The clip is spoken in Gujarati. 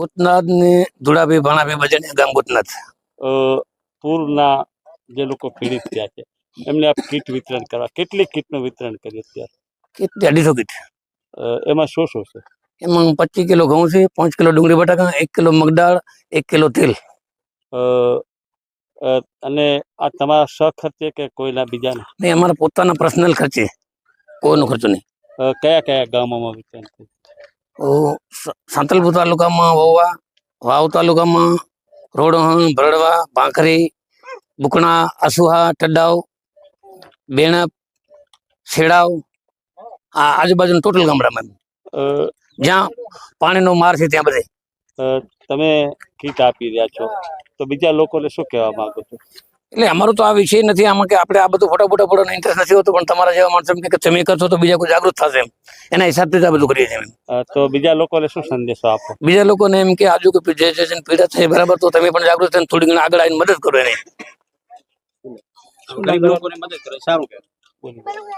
ભૂતનાથ ને ધુળાભાઈ ભાણાભાઈ બજાણી ગામ ભૂતનાથ. પૂરના જે લોકો પીડિત થયા છે એમને આપ કીટ વિતરણ કરવા કેટલી કીટનું વિતરણ કરીએ અત્યારે? કેટલી અઢીસો કીટ. એમાં શું શું છે? એમાં પચીસ કિલો ઘઉં છે પાંચ કિલો ડુંગળી બટાકા એક કિલો મગદાળ એક કિલો તેલ. અને આ તમારા સખર્ચે કે કોઈના બીજાના? નહીં અમારા પોતાના પર્સનલ ખર્ચે. કોઈનો ખર્ચો નહીં. કયા કયા ગામોમાં વિતરણ થયું? સાંતલપુર તાલુકામાં વોવા વાવ તાલુકામાં રોડહણ ભરડવા ભાંખરી બુકણા અસુહા ટડાવ બેણપ છેડાવ આ આજુબાજુના ટોટલ ગામડામાં જ્યાં પાણીનો માર છે ત્યાં બધે. તમે કીટ આપી રહ્યા છો. તો બીજા લોકોને શું કહેવા માંગો છો? એટલે અમારો તો આ વિષય નથી આમાં કે આપણે આ બધું ફોટા ફોટા ફોટોનો ઇન્ટરેસ્ટ નથી હોતો પણ તમારા જેવા માણસો એમ કે તમે કરશો તો બીજા કોઈ જાગૃત થશે એના હિસાબથી જ આ બધું કરીએ છીએ તો બીજા લોકોને શું સંદેશો આપો? બીજા લોકોને એમ કે આજુ કે જે છે પીડા થાય બરાબર તો તમે પણ જાગૃત થઈને થોડી ઘણી આગળ આવીને મદદ કરો એને. લોકોને મદદ કરે સારું કહેવાય.